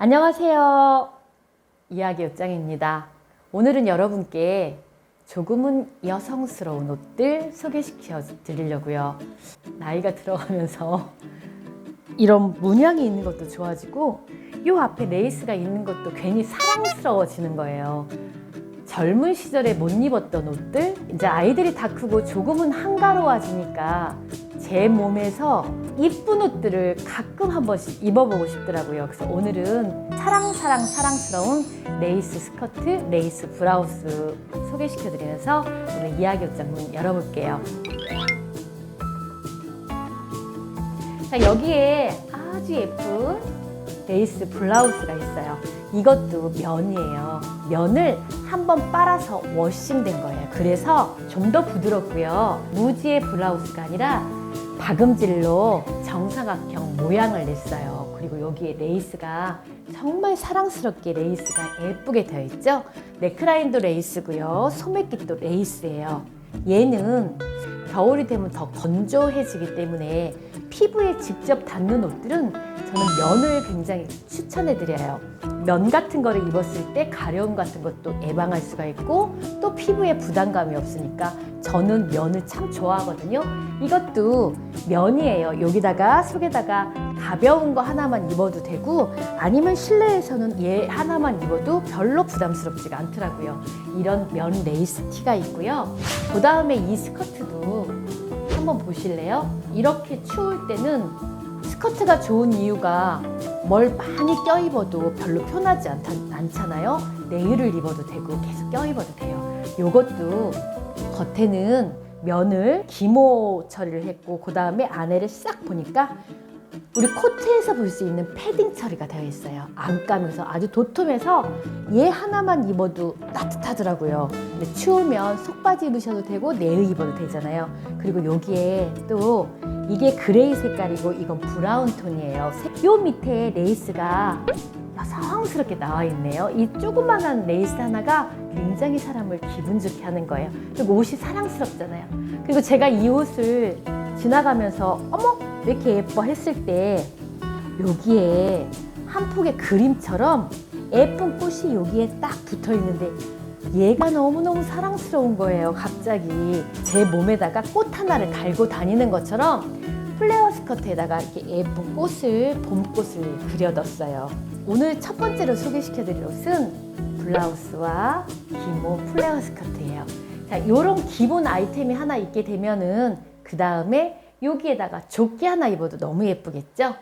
안녕하세요. 이야기 옷장입니다. 오늘은 여러분께 조금은 여성스러운 옷들 소개시켜 드리려고요. 나이가 들어가면서 이런 문양이 있는 것도 좋아지고 이 앞에 레이스가 있는 것도 괜히 사랑스러워지는 거예요. 젊은 시절에 못 입었던 옷들 이제 아이들이 다 크고 조금은 한가로워지니까 제 몸에서 이쁜 옷들을 가끔 한 번씩 입어보고 싶더라고요. 그래서 오늘은 사랑사랑 사랑스러운 레이스 스커트, 레이스 브라우스 소개시켜드리면서 오늘 이야기 옷장 문 열어볼게요. 자, 여기에 아주 예쁜 레이스 블라우스가 있어요. 이것도 면이에요. 면을 한번 빨아서 워싱된 거예요. 그래서 좀 더 부드럽고요. 무지의 블라우스가 아니라 박음질로 정사각형 모양을 냈어요. 그리고 여기에 레이스가 정말 사랑스럽게 레이스가 예쁘게 되어 있죠. 넥라인도 레이스고요. 소매깃도 레이스예요. 얘는 겨울이 되면 더 건조해지기 때문에 피부에 직접 닿는 옷들은 저는 면을 굉장히 추천해 드려요. 면 같은 거를 입었을 때 가려움 같은 것도 예방할 수가 있고 또 피부에 부담감이 없으니까 저는 면을 참 좋아하거든요. 이것도 면이에요. 여기다가 속에다가 가벼운 거 하나만 입어도 되고 아니면 실내에서는 얘 하나만 입어도 별로 부담스럽지가 않더라고요. 이런 면 레이스 티가 있고요. 그 다음에 이 스커트도 한번 보실래요? 이렇게 추울 때는 스커트가 좋은 이유가 뭘 많이 껴입어도 별로 편하지 않다, 않잖아요. 내일을 입어도 되고 계속 껴입어도 돼요. 요것도 겉에는 면을 기모 처리를 했고 그 다음에 안에를 싹 보니까 우리 코트에서 볼 수 있는 패딩 처리가 되어 있어요. 안감에서 아주 도톰해서 얘 하나만 입어도 따뜻하더라고요. 근데 추우면 속바지 입으셔도 되고 내의 입어도 되잖아요. 그리고 여기에 또 이게 그레이 색깔이고 이건 브라운 톤이에요. 색- 요 밑에 레이스가 여성스럽게 나와 있네요. 이 조그만한 레이스 하나가 굉장히 사람을 기분 좋게 하는 거예요. 그리고 옷이 사랑스럽잖아요. 그리고 제가 이 옷을 지나가면서 어머 왜 이렇게 예뻐 했을 때 여기에 한 폭의 그림처럼 예쁜 꽃이 여기에 딱 붙어 있는데 얘가 너무너무 사랑스러운 거예요. 갑자기 제 몸에다가 꽃 하나를 달고 다니는 것처럼 플레어 스커트에다가 이렇게 예쁜 꽃을 봄꽃을 그려뒀어요. 오늘 첫 번째로 소개시켜드릴 옷은 블라우스와 기모 플레어 스커트예요. 자, 이런 기본 아이템이 하나 있게 되면은 그 다음에 여기에다가 조끼 하나 입어도 너무 예쁘겠죠?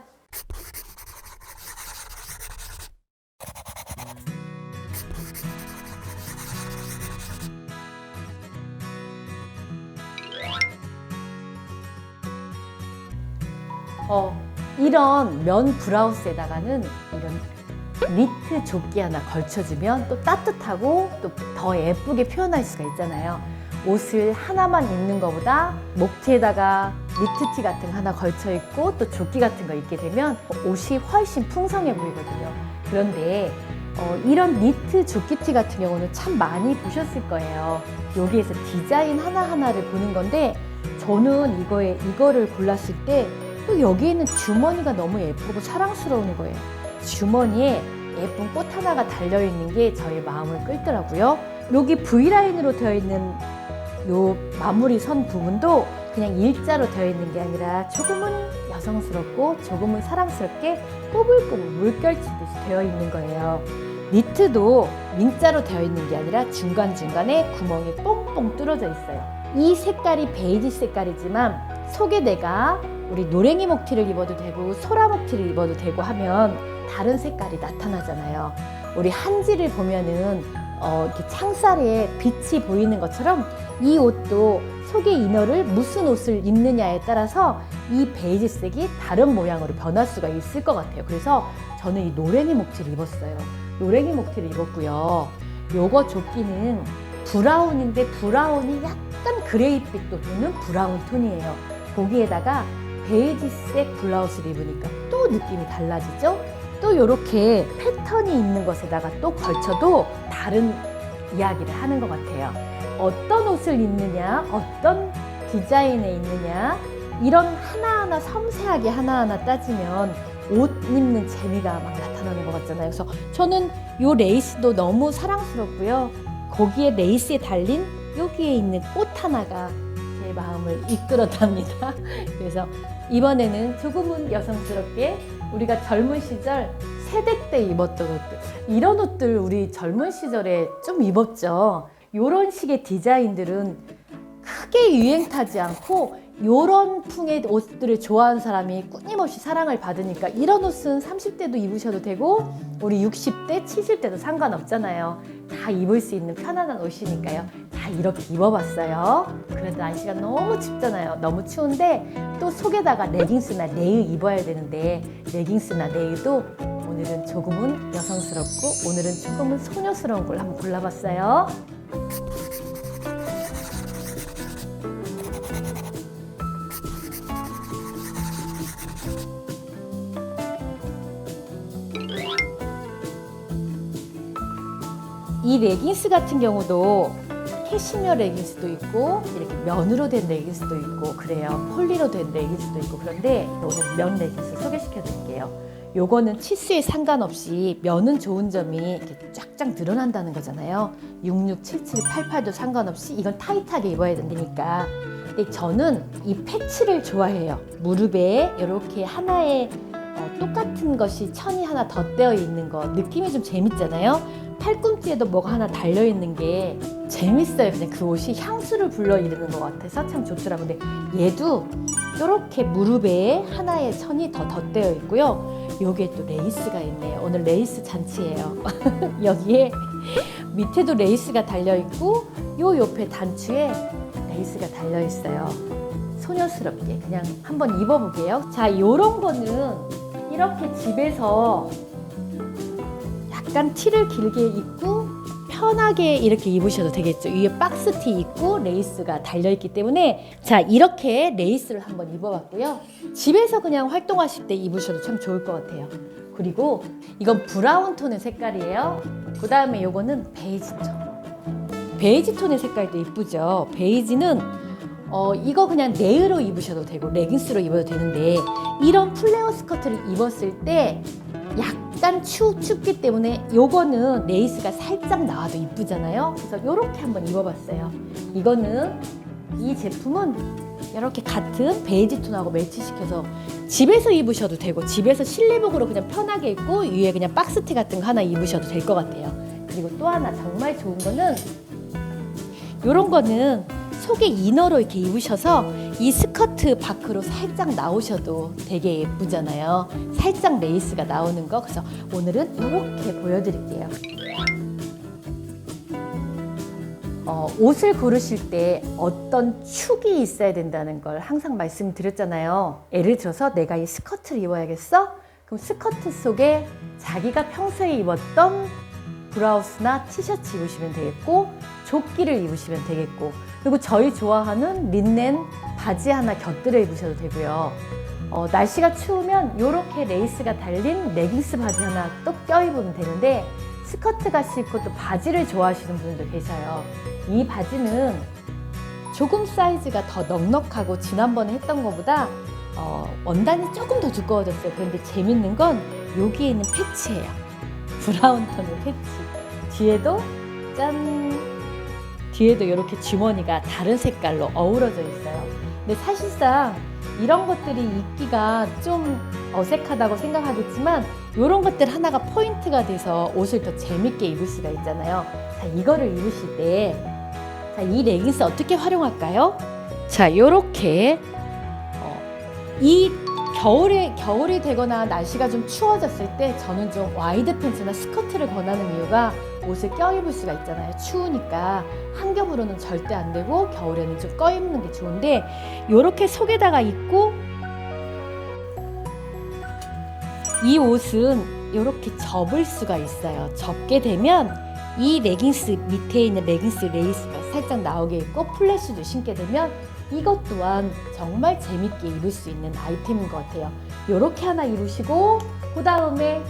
어, 이런 면 브라우스에다가는 이런 니트 조끼 하나 걸쳐주면 또 따뜻하고 또 더 예쁘게 표현할 수가 있잖아요. 옷을 하나만 입는 것보다 목티에다가 니트티 같은 거 하나 걸쳐 입고 또 조끼 같은 거 입게 되면 옷이 훨씬 풍성해 보이거든요. 그런데 어, 이런 니트 조끼티 같은 경우는 참 많이 보셨을 거예요. 여기에서 디자인 하나하나를 보는 건데 저는 이거에 이거를 골랐을 때 또 여기에는 주머니가 너무 예쁘고 사랑스러운 거예요. 주머니에 예쁜 꽃 하나가 달려 있는 게 저의 마음을 끌더라고요. 여기 V 라인으로 되어 있는 요 마무리 선 부분도 그냥 일자로 되어 있는 게 아니라 조금은 여성스럽고 조금은 사랑스럽게 꼬불꼬불 물결치듯이 되어 있는 거예요. 니트도 민자로 되어 있는 게 아니라 중간중간에 구멍이 뽕뽕 뚫어져 있어요. 이 색깔이 베이지 색깔이지만 속에 내가 우리 노랭이 목티를 입어도 되고 소라 목티를 입어도 되고 하면 다른 색깔이 나타나잖아요. 우리 한지를 보면은 어, 이렇게 창살에 빛이 보이는 것처럼 이 옷도 속의 이너를 무슨 옷을 입느냐에 따라서 이 베이지색이 다른 모양으로 변할 수가 있을 것 같아요. 그래서 저는 이 노랭이 목티를 입었어요. 노랭이 목티를 입었고요. 요거 조끼는 브라운인데 브라운이 약간 그레이빛도 도는 브라운 톤이에요. 거기에다가 베이지색 블라우스를 입으니까 또 느낌이 달라지죠? 또 이렇게 패턴이 있는 것에다가 또 걸쳐도 다른 이야기를 하는 것 같아요. 어떤 옷을 입느냐, 어떤 디자인에 있느냐, 이런 하나하나 섬세하게 하나하나 따지면 옷 입는 재미가 막. 나타나는 것 같잖아요. 그래서 저는 요 레이스도 너무 사랑스럽고요. 거기에 레이스에 달린 여기에 있는 꽃 하나가 제 마음을 이끌어답니다. 그래서 이번에는 조금은 여성스럽게 우리가 젊은 시절 세대 때 입었던 옷들 이런 옷들 우리 젊은 시절에 좀 입었죠. 이런 식의 디자인들은 크게 유행 타지 않고 이런 풍의 옷들을 좋아하는 사람이 끊임없이 사랑을 받으니까 이런 옷은 30대도 입으셔도 되고 우리 60대, 70대도 상관없잖아요. 다 입을 수 있는 편안한 옷이니까요. 다 이렇게 입어봤어요. 그래도 날씨가 너무 춥잖아요. 너무 추운데 또 속에다가 레깅스나 네이 입어야 되는데 레깅스나 네이도 오늘은 조금은 여성스럽고 오늘은 조금은 소녀스러운 걸 한번 골라봤어요. 이 레깅스 같은 경우도 캐시미어 레깅스도 있고 이렇게 면으로 된 레깅스도 있고 그래요. 폴리로 된 레깅스도 있고 그런데 오늘 면 레깅스 소개시켜 드릴게요. 요거는 치수에 상관없이 면은 좋은 점이 이렇게 쫙쫙 늘어난다는 거잖아요. 66, 77, 88도 상관없이 이건 타이트하게 입어야 된다니까. 근데 저는 이 패치를 좋아해요. 무릎에 이렇게 하나의 어, 똑같은 것이 천이 하나 덧대어 있는 거 느낌이 좀 재밌잖아요. 팔꿈치에도 뭐가 하나 달려 있는 게 재밌어요. 그냥 그 옷이 향수를 불러 이르는 것 같아서 참 좋더라고요. 근데 얘도 이렇게 무릎에 하나의 천이 더 덧대어 있고요. 여기에 또 레이스가 있네요. 오늘 레이스 잔치예요. 여기에 밑에도 레이스가 달려 있고 요 옆에 단추에 레이스가 달려 있어요. 소녀스럽게 그냥 한번 입어볼게요. 자, 요런 거는 이렇게 집에서 약간 티를 길게 입고 편하게 이렇게 입으셔도 되겠죠. 위에 박스 티 있고 레이스가 달려 있기 때문에 자 이렇게 레이스를 한번 입어봤고요. 집에서 그냥 활동하실 때 입으셔도 참 좋을 것 같아요. 그리고 이건 브라운 톤의 색깔이에요. 그 다음에 요거는 베이지 톤. 베이지 톤의 색깔도 이쁘죠. 베이지는 어, 이거 그냥 네으로 입으셔도 되고 레깅스로 입어도 되는데 이런 플레어 스커트를 입었을 때 약 간 추, 춥기 때문에 요거는 레이스가 살짝 나와도 이쁘잖아요. 그래서 요렇게 한번 입어봤어요. 이거는 이 제품은 이렇게 같은 베이지 톤하고 매치시켜서 집에서 입으셔도 되고 집에서 실내복으로 그냥 편하게 입고 위에 그냥 박스티 같은 거 하나 입으셔도 될 것 같아요. 그리고 또 하나 정말 좋은 거는 요런 거는 속에 이너로 이렇게 입으셔서 이 스커트 밖으로 살짝 나오셔도 되게 예쁘잖아요. 살짝 레이스가 나오는 거. 그래서 오늘은 이렇게 보여드릴게요. 어, 옷을 고르실 때 어떤 축이 있어야 된다는 걸 항상 말씀드렸잖아요. 예를 들어서 내가 이 스커트를 입어야겠어? 그럼 스커트 속에 자기가 평소에 입었던 브라우스나 티셔츠 입으시면 되겠고 조끼를 입으시면 되겠고 그리고 저희 좋아하는 린넨 바지 하나 곁들여 입으셔도 되고요. 어, 날씨가 추우면 이렇게 레이스가 달린 레깅스 바지 하나 또 껴입으면 되는데 스커트가 싫고 또 바지를 좋아하시는 분들도 계셔요. 이 바지는 조금 사이즈가 더 넉넉하고 지난번에 했던 것보다 어, 원단이 조금 더 두꺼워졌어요. 그런데 재밌는 건 여기에 있는 패치예요. 브라운 톤의 패치. 뒤에도 짠! 뒤에도 이렇게 주머니가 다른 색깔로 어우러져 있어요. 근데 사실상 이런 것들이 입기가 좀 어색하다고 생각하겠지만 이런 것들 하나가 포인트가 돼서 옷을 더 재밌게 입을 수가 있잖아요. 자, 이거를 입으실 때, 자, 이 레깅스 어떻게 활용할까요? 자, 요렇게, 어, 이 겨울에, 겨울이 되거나 날씨가 좀 추워졌을 때 저는 좀 와이드 팬츠나 스커트를 권하는 이유가 옷을 껴입을 수가 있잖아요. 추우니까 한 겹으로는 절대 안 되고 겨울에는 좀 껴입는 게 좋은데 요렇게 속에다가 입고 이 옷은 이렇게 접을 수가 있어요. 접게 되면 이 레깅스 밑에 있는 레깅스 레이스가 살짝 나오게 있고 플래시도 신게 되면 이것 또한 정말 재밌게 입을 수 있는 아이템인 것 같아요. 이렇게 하나 입으시고 그 다음에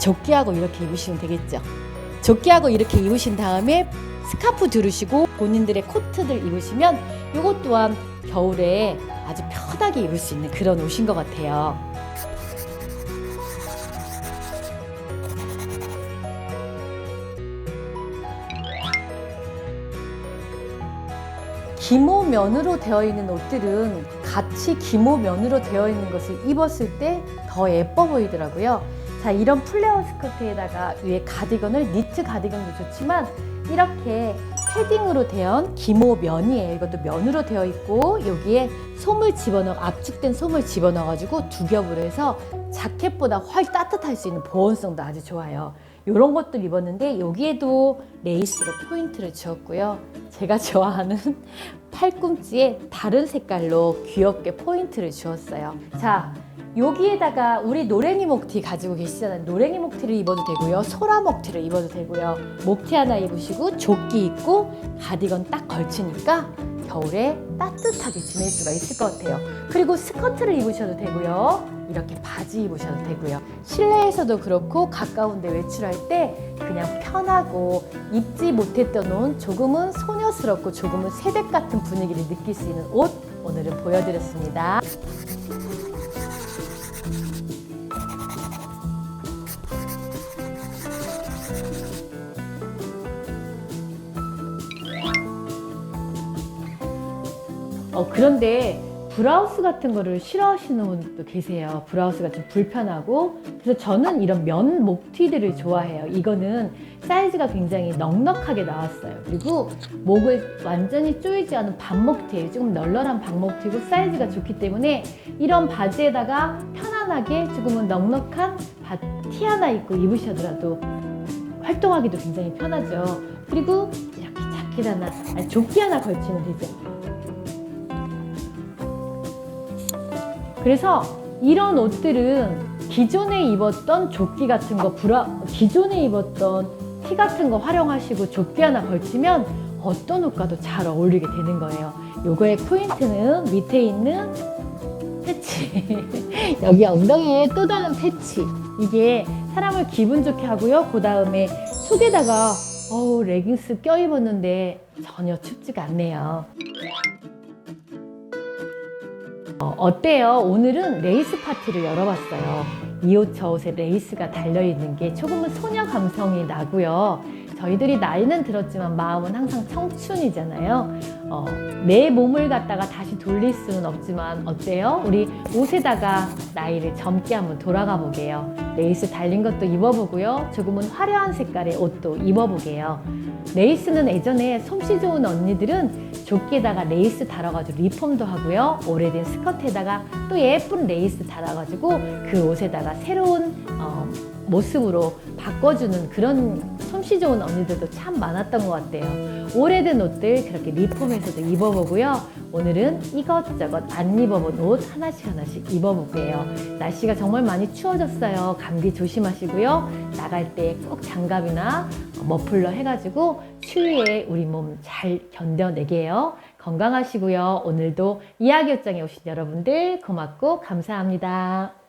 조끼하고 이렇게 입으시면 되겠죠. 조끼하고 이렇게 입으신 다음에 스카프 두르시고 본인들의 코트들 입으시면 이것 또한 겨울에 아주 편하게 입을 수 있는 그런 옷인 것 같아요. 기모면으로 되어 있는 옷들은 같이 기모면으로 되어 있는 것을 입었을 때 더 예뻐 보이더라고요. 자, 이런 플레어 스커트에다가 위에 가디건을 니트 가디건도 좋지만 이렇게 패딩으로 되어 기모면이에요. 이것도 면으로 되어 있고 여기에 솜을 집어넣어 압축된 솜을 집어넣어 가지고 두 겹으로 해서 자켓보다 훨 따뜻할 수 있는 보온성도 아주 좋아요. 이런 것들 입었는데 여기에도 레이스로 포인트를 주었고요. 제가 좋아하는 팔꿈치에 다른 색깔로 귀엽게 포인트를 주었어요. 자, 여기에다가 우리 노랭이 목티 가지고 계시잖아요. 노랭이 목티를 입어도 되고요. 소라 목티를 입어도 되고요. 목티 하나 입으시고 조끼 입고 가디건 딱 걸치니까 겨울에 따뜻하게 지낼 수가 있을 것 같아요. 그리고 스커트를 입으셔도 되고요. 이렇게 바지 입으셔도 되고요. 실내에서도 그렇고 가까운데 외출할 때 그냥 편하고 입지 못했던 옷 조금은 소녀스럽고 조금은 새댁 같은 분위기를 느낄 수 있는 옷 오늘은 보여드렸습니다. 어, 그런데 브라우스 같은 거를 싫어하시는 분도 계세요. 브라우스가 좀 불편하고. 그래서 저는 이런 면 목티들을 좋아해요. 이거는 사이즈가 굉장히 넉넉하게 나왔어요. 그리고 목을 완전히 조이지 않은 반목티예요. 조금 널널한 반목티고 사이즈가 좋기 때문에 이런 바지에다가 편안하게 조금은 넉넉한 바, 티 하나 입고 입으셔더라도 활동하기도 굉장히 편하죠. 그리고 이렇게 자켓 하나, 아니, 조끼 하나 걸치면 되죠. 그래서 이런 옷들은 기존에 입었던 조끼 같은 거, 브라, 기존에 입었던 티 같은 거 활용하시고 조끼 하나 걸치면 어떤 옷과도 잘 어울리게 되는 거예요. 요거의 포인트는 밑에 있는 패치. 여기 엉덩이에 또 다른 패치. 이게 사람을 기분 좋게 하고요. 그 다음에 속에다가 어우, 레깅스 껴입었는데 전혀 춥지가 않네요. 어, 어때요? 오늘은 레이스 파티를 열어봤어요. 이 옷 저 옷에 레이스가 달려있는 게 조금은 소녀 감성이 나고요. 저희들이 나이는 들었지만 마음은 항상 청춘이잖아요. 어, 내 몸을 갖다가 다시 돌릴 수는 없지만 어때요? 우리 옷에다가 나이를 젊게 한번 돌아가 보게요. 레이스 달린 것도 입어보고요. 조금은 화려한 색깔의 옷도 입어보게요. 레이스는 예전에 솜씨 좋은 언니들은 조끼에다가 레이스 달아가지고 리폼도 하고요. 오래된 스커트에다가 또 예쁜 레이스 달아가지고 그 옷에다가 새로운 어, 모습으로 바꿔주는 그런 솜씨 좋은 언니들도 참 많았던 것 같아요. 오래된 옷들 그렇게 리폼해서도 입어보고요. 오늘은 이것저것 안 입어본 옷 하나씩 하나씩 입어볼게요. 날씨가 정말 많이 추워졌어요. 감기 조심하시고요. 나갈 때 꼭 장갑이나 머플러 해가지고 추위에 우리 몸 잘 견뎌내게요. 건강하시고요. 오늘도 이야기요정에 오신 여러분들 고맙고 감사합니다.